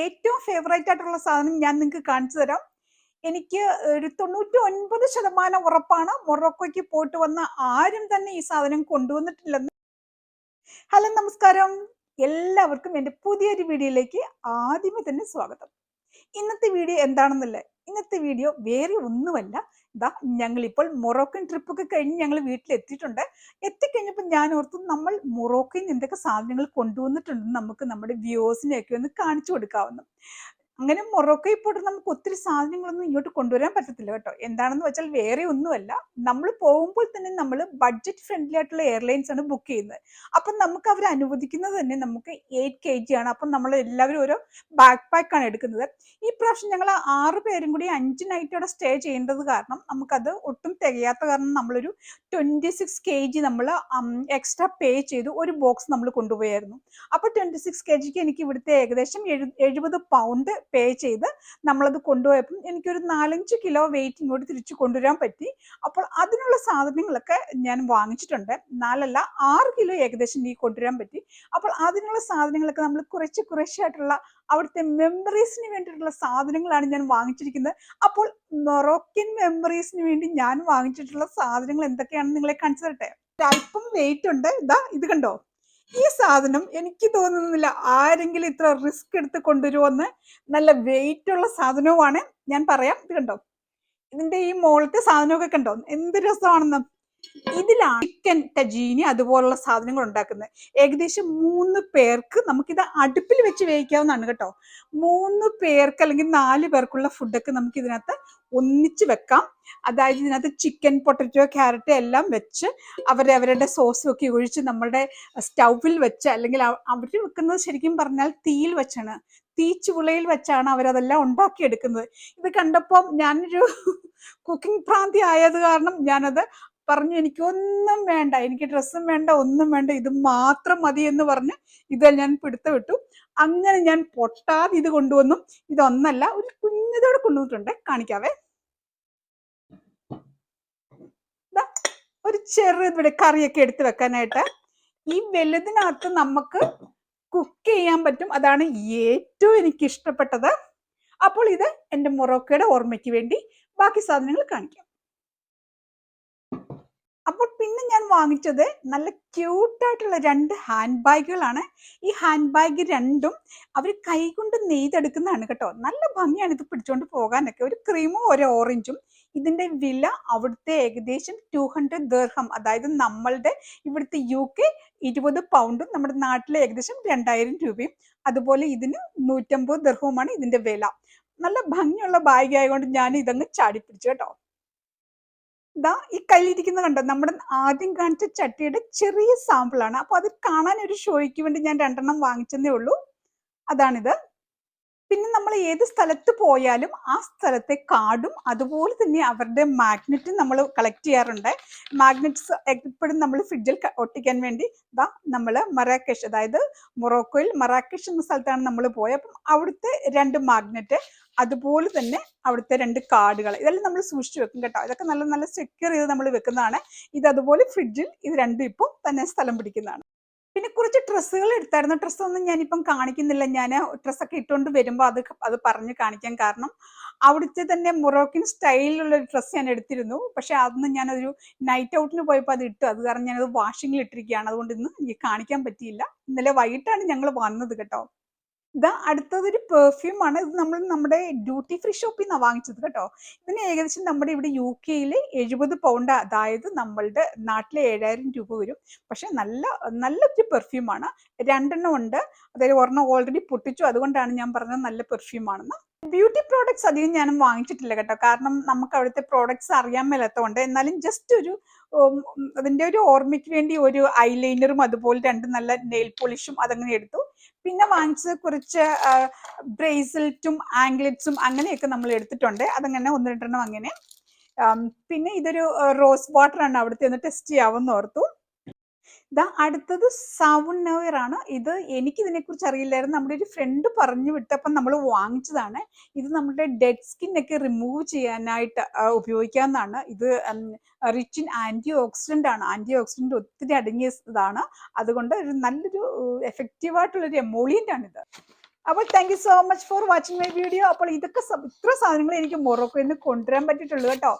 ഏറ്റവും ഫേവറേറ്റ് ആയിട്ടുള്ള സാധനം ഞാൻ നിങ്ങൾക്ക് കാണിച്ചു തരാം. എനിക്ക് ഒരു തൊണ്ണൂറ്റി ഒൻപത് ശതമാനം ഉറപ്പാണ് മൊറോക്കോയ്ക്ക് പോയിട്ട് വന്ന ആരും തന്നെ ഈ സാധനം കൊണ്ടുവന്നിട്ടില്ലെന്ന്. ഹലോ നമസ്കാരം. എല്ലാവർക്കും എന്റെ പുതിയൊരു വീഡിയോയിലേക്ക് ആദ്യമേ തന്നെ സ്വാഗതം. ഇന്നത്തെ വീഡിയോ എന്താണെന്നല്ലേ? ഇന്നത്തെ വീഡിയോ വേറെ ഒന്നുമല്ല. ഇതാ ഞങ്ങൾ ഇപ്പോൾ മൊറോക്കൻ ട്രിപ്പൊക്കെ കഴിഞ്ഞ് ഞങ്ങൾ വീട്ടിലെത്തിയിട്ടുണ്ട്. എത്തിക്കഴിഞ്ഞപ്പോൾ ഞാൻ ഓർത്തു നമ്മൾ മൊറോക്കയിൽ എന്തൊക്കെ സാധനങ്ങൾ കൊണ്ടുവന്നിട്ടുണ്ടെന്ന് നമുക്ക് നമ്മുടെ വ്യൂവേഴ്സിനെയൊക്കെ ഒന്ന് കാണിച്ചു കൊടുക്കാവുന്നു. അങ്ങനെ മൊറോക്കോയിൽ പോയിട്ട് നമുക്ക് ഒത്തിരി സാധനങ്ങളൊന്നും ഇങ്ങോട്ട് കൊണ്ടുവരാൻ പറ്റത്തില്ല കേട്ടോ. എന്താണെന്ന് വെച്ചാൽ വേറെ ഒന്നുമല്ല. നമ്മൾ പോകുമ്പോൾ തന്നെ നമ്മൾ ബഡ്ജറ്റ് ഫ്രണ്ട്ലി ആയിട്ടുള്ള എയർലൈൻസ് ആണ് ബുക്ക് ചെയ്യുന്നത്. അപ്പം നമുക്ക് അവർ അനുവദിക്കുന്നത് തന്നെ നമുക്ക് എയ്റ്റ് കെ ജി ആണ്. അപ്പം നമ്മൾ എല്ലാവരും ഓരോ ബാക്ക് പാക്ക് ആണ് എടുക്കുന്നത്. ഈ പ്രാവശ്യം ഞങ്ങൾ ആറ് പേരും കൂടി അഞ്ച് നൈറ്റ് അവിടെ സ്റ്റേ ചെയ്യേണ്ടത് കാരണം നമുക്കത് ഒട്ടും തികയാത്ത കാരണം നമ്മളൊരു ട്വന്റി സിക്സ് കെ ജി നമ്മൾ എക്സ്ട്രാ പേ ചെയ്തു ഒരു ബോക്സ് നമ്മൾ കൊണ്ടുപോയായിരുന്നു. അപ്പോൾ ട്വന്റി സിക്സ് കെ ജിക്ക് എനിക്ക് ഇവിടുത്തെ ഏകദേശം എഴു എഴുപത് പൗണ്ട് പേ ചെയ്ത് നമ്മളത് കൊണ്ടുപോയപ്പം എനിക്കൊരു നാലഞ്ച് കിലോ വെയിറ്റ് ഇങ്ങോട്ട് തിരിച്ചു കൊണ്ടുവരാൻ പറ്റി. അപ്പോൾ അതിനുള്ള സാധനങ്ങളൊക്കെ ഞാൻ വാങ്ങിച്ചിട്ടുണ്ട്. നാലല്ല ആറ് കിലോ ഏകദേശം എനിക്ക് കൊണ്ടുവരാൻ പറ്റി. അപ്പോൾ അതിനുള്ള സാധനങ്ങളൊക്കെ നമ്മൾ കുറച്ച് കുറച്ചായിട്ടുള്ള അവിടുത്തെ മെമ്മറീസിന് വേണ്ടിയിട്ടുള്ള സാധനങ്ങളാണ് ഞാൻ വാങ്ങിച്ചിരിക്കുന്നത്. അപ്പോൾ മൊറോക്കൻ മെമ്മറീസിന് വേണ്ടി ഞാൻ വാങ്ങിച്ചിട്ടുള്ള സാധനങ്ങൾ എന്തൊക്കെയാണെന്ന് നിങ്ങളെ കാണിച്ചു തരട്ടെ? അല്പം വെയിറ്റ് ഉണ്ട്. ഇതാ ഇത് കണ്ടോ? ഈ സാധനം എനിക്ക് തോന്നുന്നില്ല ആരെങ്കിലും ഇത്ര റിസ്ക് എടുത്ത് കൊണ്ടുവരുമെന്ന് നല്ല വെയിറ്റ് ഉള്ള സാധനവുമാണ് ഞാൻ പറയാം. ഇത് കണ്ടോ? ഇതിന്റെ ഈ മോളത്തെ സാധനമൊക്കെ കണ്ടോ? എന്ത് രസമാണെന്ന്. ഇതിലാണ് ചിക്കൻ ടജീനി അതുപോലുള്ള സാധനങ്ങൾ ഉണ്ടാക്കുന്നത്. ഏകദേശം മൂന്ന് പേർക്ക് നമുക്കിത് അടുപ്പിൽ വെച്ച് വേവിക്കാവുന്നതാണ് കേട്ടോ. മൂന്ന് പേർക്ക് അല്ലെങ്കിൽ നാല് പേർക്കുള്ള ഫുഡൊക്കെ നമുക്ക് ഇതിനകത്ത് ഒന്നിച്ച് വെക്കാം. അതായത് ഇതിനകത്ത് ചിക്കൻ പൊട്ടറ്റോ ക്യാരറ്റ് എല്ലാം വെച്ച് അവരവരുടെ സോസും ഒക്കെ ഒഴിച്ച് നമ്മളുടെ സ്റ്റൗവിൽ വെച്ച് അല്ലെങ്കിൽ അവർ വെക്കുന്നത് ശരിക്കും പറഞ്ഞാൽ തീയിൽ വെച്ചാണ്. തീച്ചുളയിൽ വെച്ചാണ് അവരതെല്ലാം ഉണ്ടാക്കിയെടുക്കുന്നത്. ഇത് കണ്ടപ്പോൾ ഞാനൊരു കുക്കിംഗ് പ്രാന്തി ആയത് കാരണം ഞാനത് പറഞ്ഞു എനിക്കൊന്നും വേണ്ട എനിക്ക് ഡ്രസ്സും വേണ്ട ഒന്നും വേണ്ട ഇത് മാത്രം മതി എന്ന് പറഞ്ഞ് ഇത് ഞാൻ പിടുത്തം വിട്ടു അങ്ങനെ ഞാൻ പൊട്ടാതെ ഇത് കൊണ്ടുവന്നു. ഇതൊന്നല്ല ഒരു കുഞ്ഞതോടെ കൊണ്ടുവന്നിട്ടുണ്ട്. കാണിക്കാവേ. ഒരു ചെറുതിവിടെ കറിയൊക്കെ എടുത്തു വെക്കാനായിട്ട്. ഈ വലുതിനകത്ത് നമുക്ക് കുക്ക് ചെയ്യാൻ പറ്റും. അതാണ് ഏറ്റവും എനിക്ക് ഇഷ്ടപ്പെട്ടത് അപ്പോൾ ഇത് എന്റെ മൊറോക്കയുടെ ഓർമ്മയ്ക്ക് വേണ്ടി ബാക്കി സാധനങ്ങൾ കാണിക്കാം. പിന്നെ ഞാൻ വാങ്ങിച്ചത്. നല്ല ക്യൂട്ടായിട്ടുള്ള രണ്ട് ഹാൻഡ് ബാഗുകളാണ് ഈ ഹാൻഡ് ബാഗ് രണ്ടും അവർ കൈകൊണ്ട് നെയ്തെടുക്കുന്നതാണ് കേട്ടോ. നല്ല ഭംഗിയാണ് ഇത് പിടിച്ചുകൊണ്ട് പോകാനൊക്കെ. ഒരു ക്രീമും ഒരു ഓറഞ്ചും ഇതിന്റെ വില അവിടുത്തെ ഏകദേശം ടു ഹൺഡ്രഡ് ദീർഹം അതായത് നമ്മളുടെ ഇവിടുത്തെ യു കെ ഇരുപത് പൗണ്ടും നമ്മുടെ നാട്ടിലെ ഏകദേശം രണ്ടായിരം രൂപയും. അതുപോലെ ഇതിന് നൂറ്റമ്പത് ദർഹവുമാണ് ഇതിന്റെ വില. നല്ല ഭംഗിയുള്ള ബാഗ് ആയതുകൊണ്ട് ഞാൻ ഇതങ്ങ് ചാടിപ്പിടിച്ചു കേട്ടോ. ഇതാ ഈ കയ്യിലിരിക്കുന്ന കണ്ടോ? നമ്മുടെ ആദ്യം കാണിച്ച ചട്ടിയുടെ ചെറിയ സാമ്പിളാണ്. അപ്പൊ അത് കാണാൻ ഒരു ഷോയ്ക്ക് വേണ്ടി ഞാൻ രണ്ടെണ്ണം വാങ്ങിച്ചതേ ഉള്ളൂ. അതാണിത്. പിന്നെ നമ്മൾ ഏത് സ്ഥലത്ത് പോയാലും ആ സ്ഥലത്തെ കാർഡും അതുപോലെ തന്നെ അവരുടെ മാഗ്നറ്റും നമ്മൾ കളക്ട് ചെയ്യാറുണ്ട്. മാഗ്നറ്റ്സ് എപ്പോഴും നമ്മൾ ഫ്രിഡ്ജിൽ ഒട്ടിക്കാൻ വേണ്ടി ഇതാ നമ്മൾ മറാക്കേഷ് അതായത് മൊറോക്കോയിൽ മറാക്കേഷ് എന്ന സ്ഥലത്താണ് നമ്മൾ പോയത് അപ്പം അവിടുത്തെ രണ്ട് മാഗ്നറ്റ് അതുപോലെ തന്നെ അവിടുത്തെ രണ്ട് കാർഡുകൾ ഇതെല്ലാം നമ്മൾ സൂക്ഷിച്ചു വെക്കും കേട്ടോ. ഇതൊക്കെ നല്ല നല്ല സെക്യൂർ ചെയ്ത് നമ്മൾ വെക്കുന്നതാണ്. ഇത് അതുപോലെ ഫ്രിഡ്ജിൽ ഇത് രണ്ടും ഇപ്പം തന്നെ സ്ഥലം പിടിക്കുന്നതാണ്. പിന്നെ കുറച്ച് ഡ്രസ്സുകൾ എടുത്തായിരുന്നു. ഡ്രസ്സൊന്നും ഞാനിപ്പം കാണിക്കുന്നില്ല. ഞാൻ ഡ്രസ്സൊക്കെ ഇട്ടുകൊണ്ട് വരുമ്പോൾ അത് അത് പറഞ്ഞ് കാണിക്കാൻ കാരണം അവിടുത്തെ തന്നെ മൊറോക്കിൻ സ്റ്റൈലിലുള്ള ഒരു ഡ്രസ്സ് ഞാൻ എടുത്തിരുന്നു. പക്ഷെ അന്ന് ഞാനൊരു നൈറ്റ് ഔട്ടിന് പോയപ്പോൾ അത് ഇട്ടു. അത് കാരണം ഞാനത് വാഷിങ്ങിൽ ഇട്ടിരിക്കുകയാണ്. അതുകൊണ്ട് ഇന്ന് എനിക്ക് കാണിക്കാൻ പറ്റിയില്ല. ഇന്നലെ വൈകിട്ടാണ് ഞങ്ങൾ വന്നത് കേട്ടോ. ഇതാ അടുത്തതൊരു പെർഫ്യൂം ആണ്. ഇത് നമ്മൾ നമ്മുടെ ഡ്യൂട്ടി ഫ്രീ ഷോപ്പിൽ നിന്നാണ് വാങ്ങിച്ചത് കേട്ടോ. ഇതിന് ഏകദേശം നമ്മുടെ ഇവിടെ യു കെയിൽ എഴുപത് പൗണ്ട് അതായത് നമ്മളുടെ നാട്ടിലെ ഏഴായിരം രൂപ വരും. പക്ഷെ നല്ല നല്ലൊരു പെർഫ്യൂമാണ് രണ്ടെണ്ണം ഉണ്ട്. അതായത് ഒരെണ്ണം ഓൾറെഡി പൊട്ടിച്ചു. അതുകൊണ്ടാണ് ഞാൻ പറഞ്ഞത് നല്ല പെർഫ്യൂം ആണെന്ന്. ബ്യൂട്ടി പ്രോഡക്ട്സ് അധികം ഞാനും വാങ്ങിച്ചിട്ടില്ല കേട്ടോ. കാരണം നമുക്ക് അവിടുത്തെ പ്രോഡക്ട്സ് അറിയാൻ മേലാത്തതുകൊണ്ട് എന്നാലും ജസ്റ്റ് ഒരു അതിന്റെ ഒരു ഓർമ്മയ്ക്ക് വേണ്ടി ഒരു ഐലൈനറും അതുപോലെ രണ്ട് നല്ല നെയിൽ പോളിഷും അതങ്ങനെ എടുത്തു. പിന്നെ വാങ്ങിച്ചത് കുറച്ച് ബ്രേസ്ലെറ്റും ആംഗ്ലറ്റ്സും അങ്ങനെയൊക്കെ നമ്മൾ എടുത്തിട്ടുണ്ട്. അതങ്ങനെ ഒന്ന് രണ്ടെണ്ണം അങ്ങനെ. പിന്നെ ഇതൊരു റോസ് വാട്ടർ ആണ് അവിടുത്തെ ഒന്ന് ടെസ്റ്റ് ചെയ്യാവുന്ന ഓർത്തു. ദാ അടുത്തത് സൗണ്ട് നെയർ ആണ്. ഇത് എനിക്ക് ഇതിനെക്കുറിച്ച് അറിയില്ലായിരുന്നു നമ്മുടെ ഒരു ഫ്രണ്ട് പറഞ്ഞു വിട്ടപ്പം നമ്മൾ വാങ്ങിച്ചതാണ്. ഇത് നമ്മുടെ ഡെഡ് സ്കിൻ ഒക്കെ റിമൂവ് ചെയ്യാനായിട്ട് ഉപയോഗിക്കാവുന്നതാണ്. ഇത് റിച്ച് ഇൻ ആന്റി ഓക്സിഡന്റ് ആണ്. ആന്റി ഓക്സിഡന്റ് ഒത്തിരി അടങ്ങിയ ഇതാണ്. അതുകൊണ്ട് ഒരു നല്ലൊരു എഫക്റ്റീവ് ആയിട്ടുള്ളൊരു എമോളിയന്റ് ആണ് ഇത് അപ്പോൾ thank you so much for watching my video അപ്പോൾ ഇതൊക്കെ ഇത്ര സാധനങ്ങൾ എനിക്ക് മൊറോക്കോയിൽ കൊണ്ടുവരാൻ പറ്റിയിട്ടുള്ളൂ കേട്ടോ.